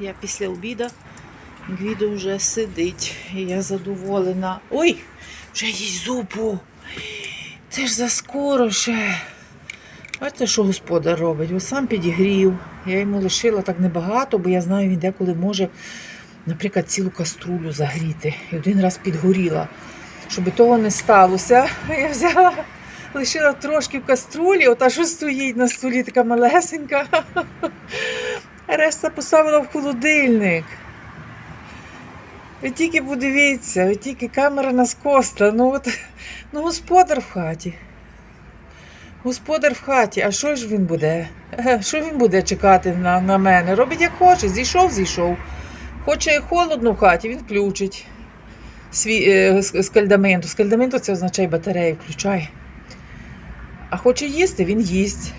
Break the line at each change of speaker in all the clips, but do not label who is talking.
Я після обіду. Гвідо вже сидить. І я задоволена. Ой, вже їсть зупу. Це ж заскоро ще. Бачите, що господар робить? Ось сам підігрів. Я йому лишила так небагато, бо я знаю, він деколи може, наприклад, цілу каструлю загріти. І один раз підгоріла. Щоб того не сталося, я взяла, лишила трошки в каструлі, ота що стоїть на столі, така малесенька. Решта поставила в холодильник. Ви тільки подивіться, ви тільки камера нас коста. Ну, от, ну господар в хаті. Господар в хаті, а що ж він буде? Що він буде чекати на, на мене? Робить як хоче, зійшов, зійшов. Хоче холодно в хаті, він включить свій е, скальдаменту. Скальдаменту це означає батарею, включай. А хоче їсти, він їсть.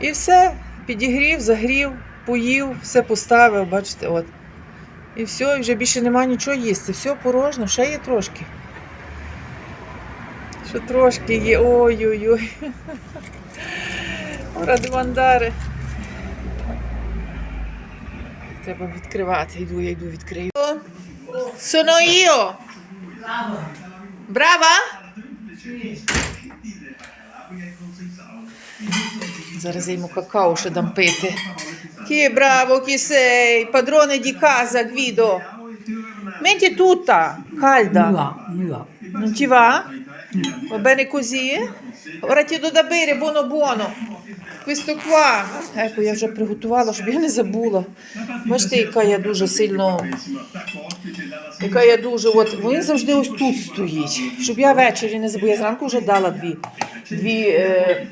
І все, підігрів, загрів, поїв, все поставив, бачите, от. І все, і вже більше нема нічого їсти. Все порожньо, ще є трошки. Ще трошки є. Ой-ой-ой. Ради мандари. Треба відкривати. Йду, я йду відкрию. Sono io. Brava? Зараз я йому какао ще дам пити. Sei? Padrone di casa, Guido. Metti tutta, calda.
Mi va, mi va.
Non ti va? Va bene così? Ora ti do da bere, buono buono. Questo qua, ecco, я вже приготувала, щоб я не забула. Бачите, яка я дуже сильно, яка я дуже, от, він завжди ось тут стоїть, щоб я ввечері не забула. Я зранку вже дала дві, дві, е,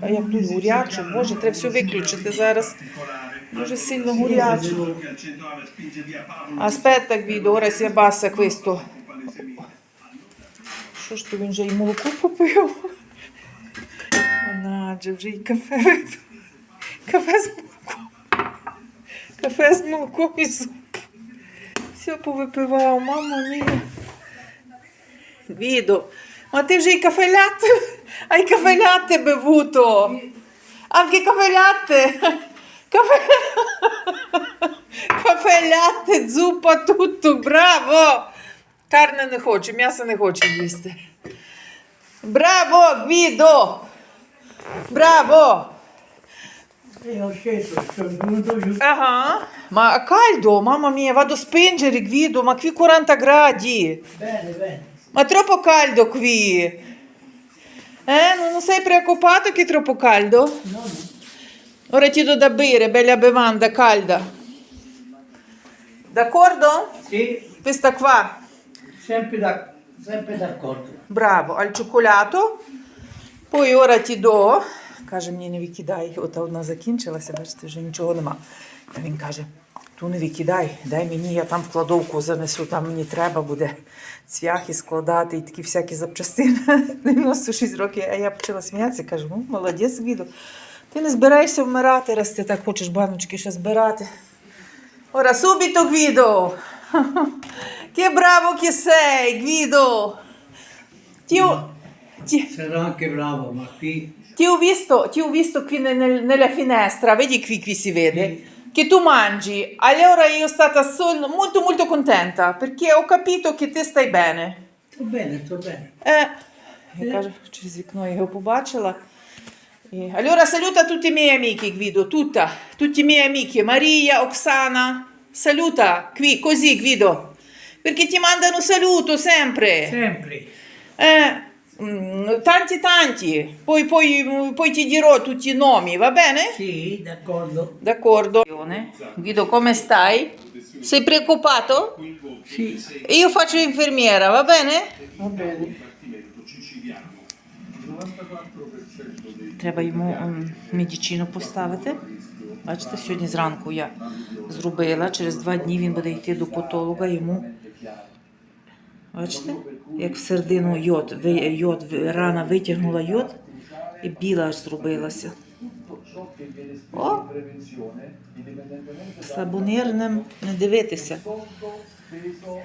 а як тут гуряче, боже, треба все виключити зараз. Дуже сильно гуряче. Aspetta Guido, ora si abbassa questo. Що ж то він вже і молоко попив? Вона вже і кафе. Кафе з молоком. Кафе з молоком і суп. Все повипивав, мама мія. Guido, ma te вже і кафе latte? А й кафе latte bevuto. Anche caffè latte. Caffè, caffè latte, zuppa, tutto, bravo! Карне не хочу, м'ясо не хочу їсти. Браво, Гвідо! Браво!
E ho scelto, sono venuto giù.
Ага. Ma a caldo, mamma mia, vado a spengere Guido, ma qui 40 gradi.
Bene, bene.
Ma troppo caldo qui. Eh, non sei preoccupato che è troppo caldo?
No, no.
Ora ti do da bere, bella bevanda calda. D'accordo?
Sì,
Questa qua,
sempre, da- sempre d'accordo.
bravo, al cioccolato. Poi ora ti do, каже, мені не викидай, ота одна закінчилася, бачите, вже нічого нема. Він каже, ту не викидай, дай мені, я там в кладовку занесу, там мені треба буде цвяхи складати і такі всякі запчастини. 96 років, а я почала сміятися, кажу, ну, молодець, Гвідо. Ти не збираєшся вмирати, раз ти так хочеш баночки ще збирати. Bravo che sei, Guido! Ti ho, ti,
Sarò anche bravo, ma qui
ti ho visto, ti ho visto qui nel- nel- nella finestra, vedi qui, qui si vede, che tu mangi. Allora io sono stata sol- molto molto contenta perché ho capito che te stai bene.
sto bene, sto bene.
Eh, я кажу, через вікно я його побачила. І, allora saluta tutti i miei amici, Guido, tutta, tutti i miei amici, Maria, Oksana, saluta qui, così, Guido, perché ti mandano saluto sempre.
Sempre.
Eh, mm, Tanti tanti, poi, poi, poi ti dirò tutti i nomi, va bene?
Sì, d'accordo.
D'accordo. Guido, come stai? Sei preoccupato?
Sì,
Io faccio infermiera, va bene?
va bene.
Треба йому медичину поставити. Бачите, сьогодні зранку я зробила. Через два дні він буде йти до патолога. Йому бачите, як в середину йод, йод рана витягнула йод і біла аж зробилася. О! Слабонирним не дивитися.
Vivo.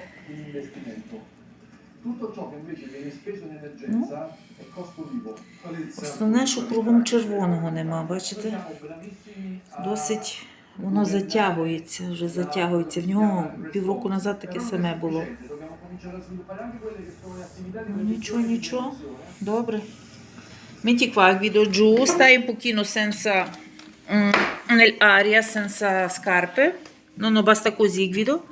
Основне, що кругом червоного нема, бачите? Досить воно затягується, вже затягується. В нього півроку назад таке саме було.
cominciano a sviluppare anche
eh. dobre. Metti qua, Guido, giù, stai un pochino senza, um, nell'aria, senza scarpe. No, no, basta così, Guido.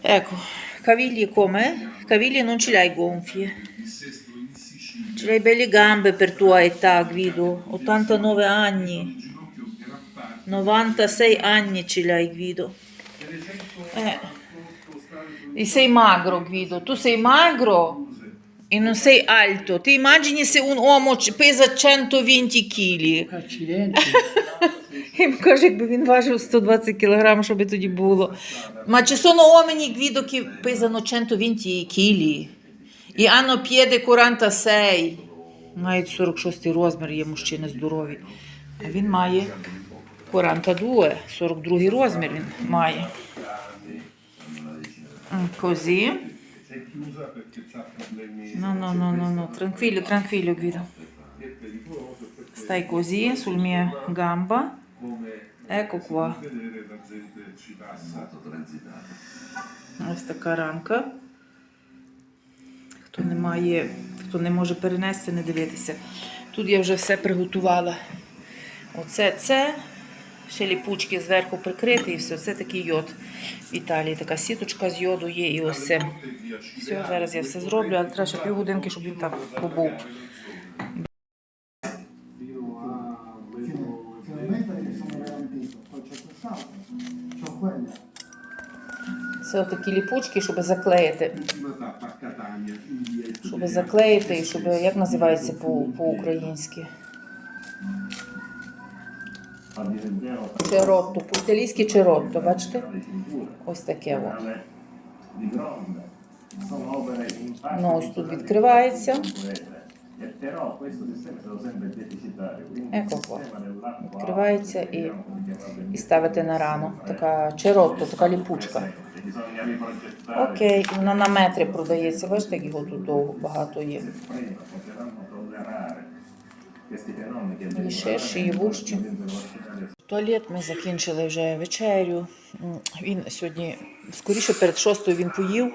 Ecco, caviglie come? Caviglie non ce l'hai gonfie. Ce l'hai belle gambe per tua età, Guido. 89 anni. 96 anni ce l'hai, Guido. Eh. E sei magro, Guido. Tu sei magro e non sei alto. Ti immagini se un uomo pesa 120 kg?
Accidenti.
Їм каже, якби він важив 120 кг, що би тоді було. Ma ci sono uomini, Guido, che pesano 120 kg і hanno piede 46. Навіть 46 розмір є мужчини здорові. А він має 42, 42 розмір він має. Così.
È chiusa perché ha problemi.
No, no, no, no, no, tranquillo, tranquillo, Guido. Stai così sul mia gamba. Ecco qua. Ось така рамка. Хто не має, хто не може перенести, не дивитися. Тут я вже все приготувала. Оце це. Ще ліпучки зверху прикрити і все. Це такий йод в Італії. Така сіточка з йоду є і ось це. Все, зараз я все зроблю, але треба ще півгодинки, щоб він так побув. Це такі ліпучки, щоб заклеїти. Щоб заклеїти і щоб, як називається по- по-українськи? Черотто, по-італійськи бачите? Ось таке во. Ну, ось тут відкривається.
Dell'acqua
Відкривається і, і ставити на рану. Така черотто, така ліпучка. Окей, вона на метри продається. Бачите, як його тут довго багато є. І ще і. Туалет ми закінчили вже вечерю. Він сьогодні, скоріше перед шостою він поїв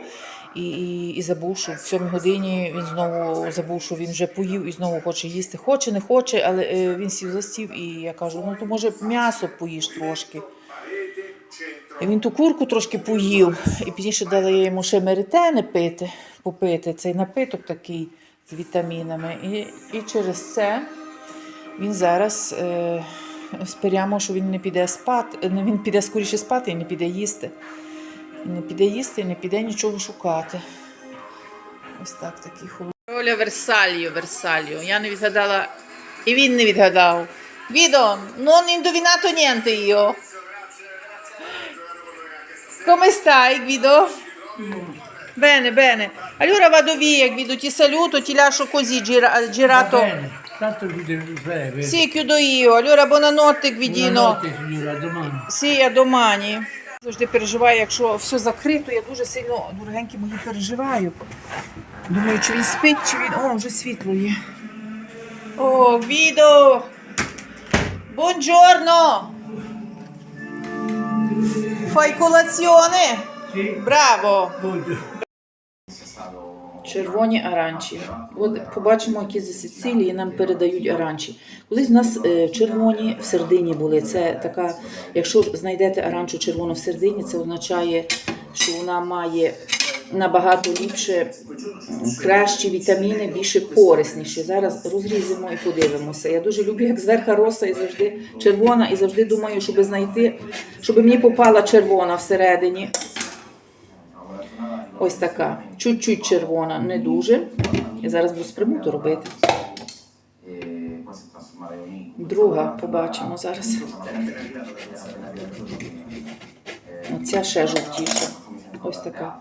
і, і, і забув, що в сьомій годині він знову забув, що він вже поїв і знову хоче їсти. Хоче, не хоче, але е, він сів за стів і я кажу, ну то може м'ясо поїж трошки. І він ту курку трошки поїв, і пізніше дала я йому ще меритени пити, попити. Цей напиток такий з вітамінами. І, і через це він зараз е, спрямо, що він не піде спати, не, він піде скоріше спати і не піде їсти. І не піде їсти, і не піде нічого шукати. Ось так такий холод. Оля Версальо, Версальо. Я не відгадала, і він не відгадав. Відо, non indovinato niente io. Come stai, Guido? Bene, bene. Allora vado via, Guido, ti saluto, ti lascio così girato.
Bene, tanto vi devo breve.
Sì, chiudo io. Allora buonanotte, Guidino.
Buonanotte signora, domani.
Sì, а домані. Завжди переживаю, якщо все закрито, я дуже сильно, дорогенькі мої, переживаю. Думаю, чи він спить, чи він. О, вже світло є. О, Гвідо! Buongiorno! Fai colazione?
Sì,
Браво! Червоні аранчі. От побачимо, які зі Сицилії нам передають аранчі. Колись в нас е, червоні в середині були. Це така, якщо знайдете аранчу червону в середині, це означає, що вона має набагато ліпше, кращі вітаміни, більше корисніші. Зараз розрізимо і подивимося. Я дуже люблю, як зверха роса і завжди червона, і завжди думаю, щоб знайти, щоб мені попала червона всередині. Ось така. Чуть-чуть червона, не дуже. Я зараз буду спримуту робити. Друга, побачимо зараз. Оця ще жовтіша. Ось така.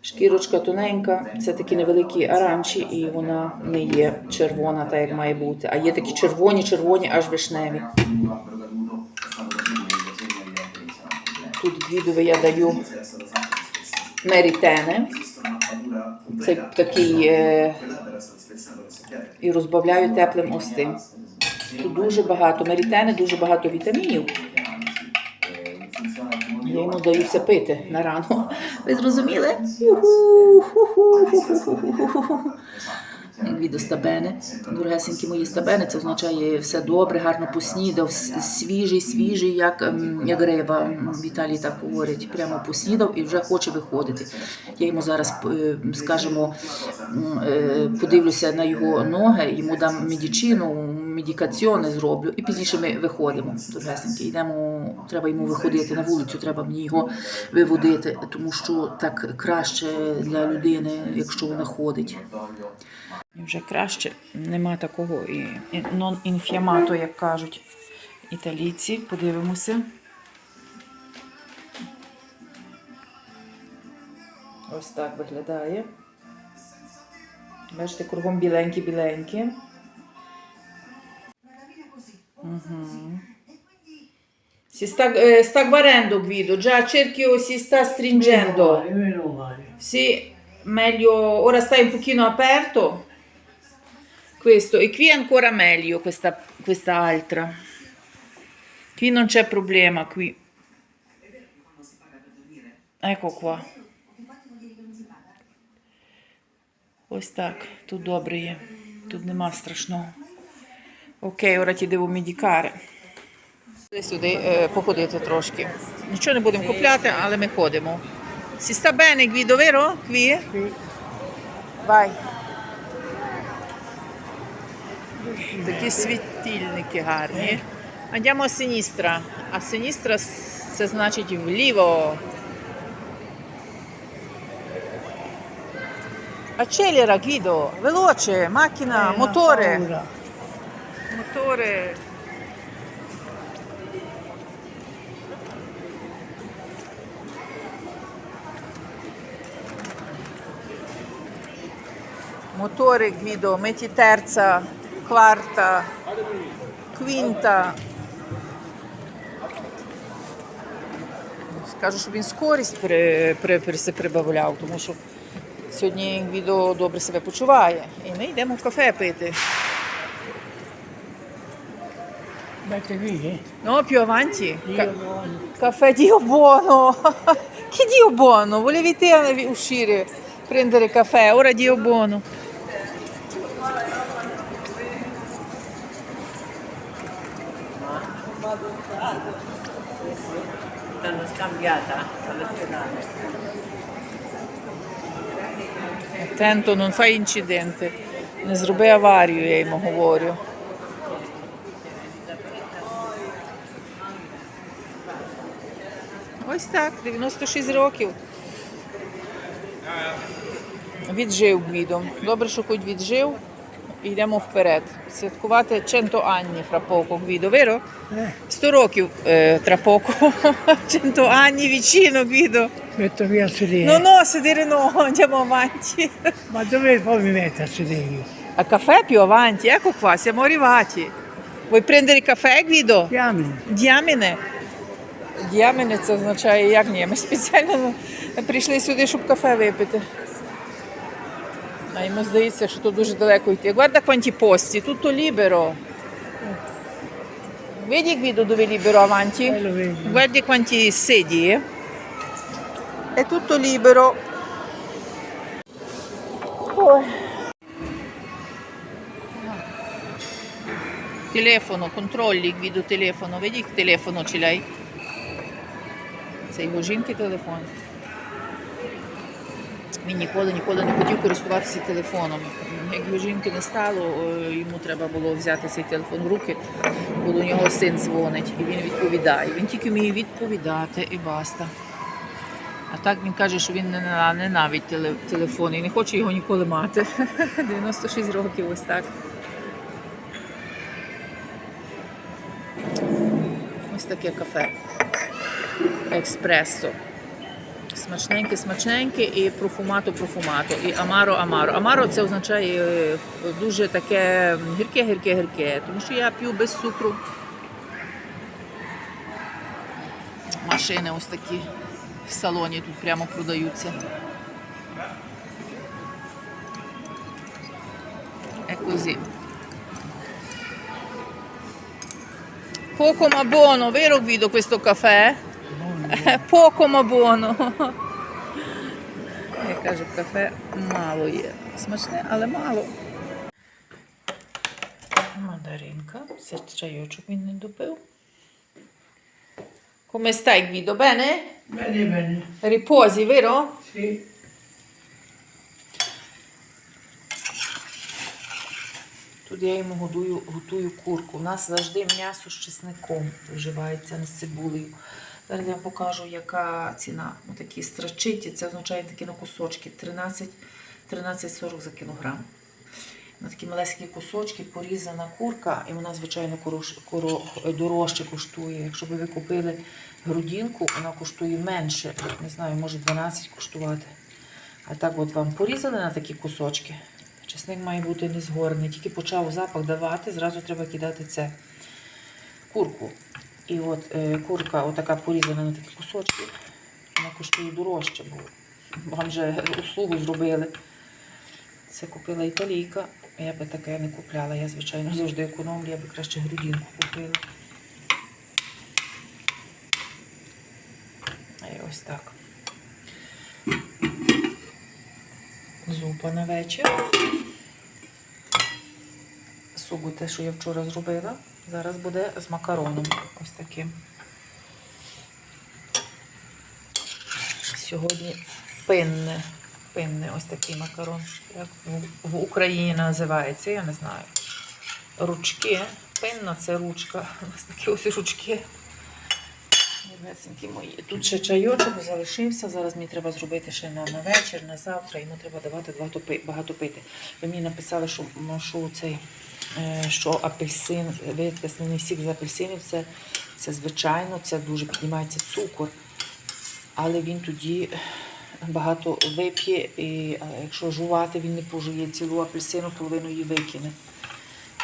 Шкірочка тоненька, це такі невеликі аранчі, і вона не є червона, так як має бути. А є такі червоні, червоні, аж вишневі. Тут гвідове я даю мерітени. Це такий е, і розбавляю теплим остим. Тут дуже багато мерітени, дуже багато вітамінів. Я йому даю все пити на рану. Ви зрозуміли? Відео стабени. Дорогесенькі мої стабени, це означає все добре, гарно поснідав, свіжий, свіжий, як, ем, як риба. Віталій так говорить, прямо поснідав і вже хоче виходити. Я йому зараз, е, скажімо, е, подивлюся на його ноги, йому дам медичину, медикаціони зроблю, і пізніше ми виходимо. Дорогесенькі, йдемо, треба йому виходити на вулицю, треба мені його виводити, тому що так краще для людини, якщо вона ходить. І Вже краще, нема такого і нон-інфіамато, як кажуть італійці. Подивимося. Ось так виглядає. Бачите, кругом біленькі-біленькі. Угу. Si sta, eh, sta guarendo Guido, già cerchio si sta stringendo.
Meno male, meno male.
Sì, meglio, ora stai un pochino aperto. Questo, e qui è ancora meglio questa, questa altra. Qui non c'è problema, qui. Ecco qua. Ось так, тут добре є. Тут нема страшного. Окей, ora ti devo medicare. Сюди сюди е, походити трошки. Нічого не будемо купляти, але ми ходимо. Si sta bene Guido, vero? Qui? Vai. Такі світильники гарні. Andiamo a sinistra. А sinistra с- це значить вліво. Accelera Guido, veloce, macchina,
Eh,
motore.
paura.
Motore. Motore Guido, metti terza, quarta, quinta. Скажу, щоб він скорість при, при, при, прибавляв, тому що сьогодні Гвідо добре себе почуває. І ми йдемо в кафе пити.
Eh?
No, più avanti. Ca- caffè Dio buono. che Dio buono? Volevi te uscire, prendere caffè, ora Dio buono.
Alla finale.
Attento, non fai incidente. Не зроби аварію, я йому говорю. Ось так, 96 років. Віджив Гвідо. Добре, що хоч віджив. Йдемо вперед. Святкувати 100 анні poco, Гвідо?
Eh,
100 років е, poco. 100 anni vicino, Guido.
metto qui a sedere.
No, no, sedere no, andiamo avanti.
Ma dove poi mi metto a sedere?
A caffè più avanti, ecco qua, siamo arrivati. Vuoi prendere il caffè, Guido?
Diamine.
Діаміне. Діаміне це означає як ні. Ми спеціально прийшли сюди, щоб кафе випити. А йому здається, що тут дуже далеко йти. Guarda quanti posti, tutto libero. Vedi Guido dove è libero avanti?
Eh, lo vedo.
Guardi quanti sedie. È tutto libero. Ой. Telefono, controlli Guido telefono, vedi che telefono ce l'hai? Це його жінки телефон. Він ніколи ніколи не хотів користуватися телефоном. Як жінки не стало, йому треба було взяти цей телефон в руки, бо до нього син дзвонить і він відповідає. Він тільки вміє відповідати і баста. А так він каже, що він нена- ненавидить теле- телефон і не хоче його ніколи мати. 96 років ось так. Ось таке кафе. Експресо. Смачненьке, смачненьке і профумато, профумато. І амаро, амаро. Амаро це означає е, дуже таке гірке, гірке, гірке. Тому що я п'ю без цукру. Машини ось такі в салоні тут прямо продаються. Così. Poco ma buono, vero Guido questo caffè? Poco ma buoно. Я кажу, кафе мало є. Смачне, але мало. Мандаринка. Це чайочок він не допив. Come stai Guido? Bene?
Bene, bene.
Riposi, vero?
Sì.
Тут я йому годую, готую курку. У нас завжди м'ясо з чесником вживається з цибулею. Зараз я вам покажу, яка ціна. Отакі страчиті, це означає такі на кусочки 13 13,40 за кілограм. На такі малесенькі кусочки порізана курка, і вона, звичайно, дорожче коштує. Якщо б ви купили грудинку, вона коштує менше. Не знаю, може 12 коштувати. А так от вам порізали на такі кусочки. Чесник має бути не згорений. Тільки почав запах давати, зразу треба кидати це курку. І от е, курка отака порізана на такі кусочки. Вона коштує дорожче, бо вам вже услугу зробили. Це купила італійка. Я би таке не купляла. Я, звичайно, завжди економлю, я би краще грудинку купила. І ось так. Зупа на вечір. Сугу те, що я вчора зробила. Зараз буде з макароном. Ось таким. Сьогодні пинне. Пинне ось такий макарон. Як в, Україні називається, я не знаю. Ручки. Пинна це ручка. У нас такі ось ручки. Мої. Тут ще чайочок залишився. Зараз мені треба зробити ще на, вечір, на завтра. Йому треба давати багато, пити. Ви мені написали, що, ну, цей. Е, Що апельсин, витиснений сік з апельсинів, це, це звичайно, це дуже піднімається цукор, але він тоді багато вип'є, і якщо жувати, він не пожує цілу апельсину, половину її викине.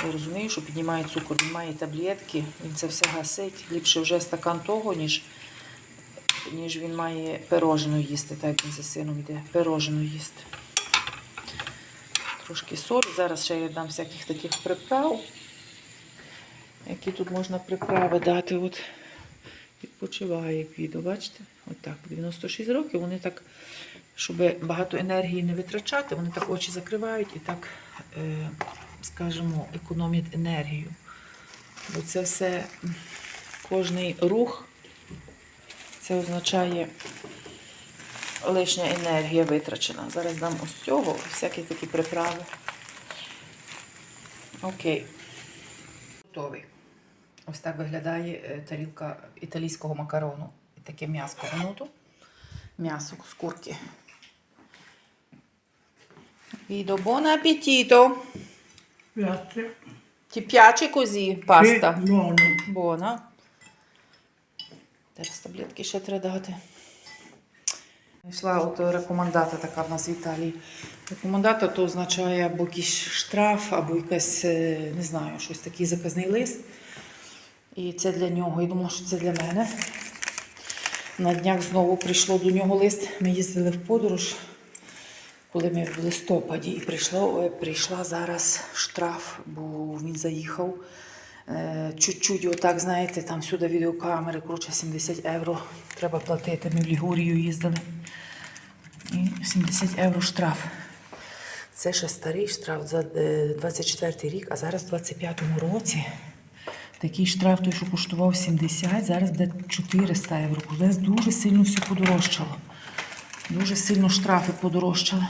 Я розумію, що піднімає цукор, він має таблетки, він це все гасить. Ліпше вже стакан того, ніж, ніж він має пирожену їсти, так як він за сином йде, пирожену їсти. Трошки солі. Зараз ще я дам всяких таких приправ, які тут можна приправи дати. От відпочиває як відео, бачите? Отак, 96 років, вони так, щоб багато енергії не витрачати, вони так очі закривають і так, е, скажімо, економлять енергію. Бо це все, кожний рух, це означає лишня енергія витрачена. Зараз дам ось цього, всякі такі приправи. Окей. Готовий. Ось так виглядає е, тарілка італійського макарону. І таке м'яско гнуто. М'ясо з курки. Відо, buon appetito!
Grazie.
Ti piace così pasta?
Sì, buono.
Buona. Зараз таблетки ще треба дати. Йшла от рекомендата така в нас в Італії. Рекомендата то означає або якийсь штраф, або якась, е, не знаю, щось такий заказний лист. І це для нього. Я думала, що це для мене. На днях знову прийшло до нього лист. Ми їздили в подорож, коли ми в листопаді, і прийшло, е, прийшла зараз штраф, бо він заїхав. Е, Чуть-чуть, отак, знаєте, там сюди відеокамери, коротше, 70 євро треба платити. Ми в Лігурію їздили. І 70 євро штраф. Це ще старий штраф за е, 24 рік, а зараз в 25-му році такий штраф, той, що коштував 70, зараз буде 400 євро. Зараз дуже сильно все подорожчало. Дуже сильно штрафи подорожчали.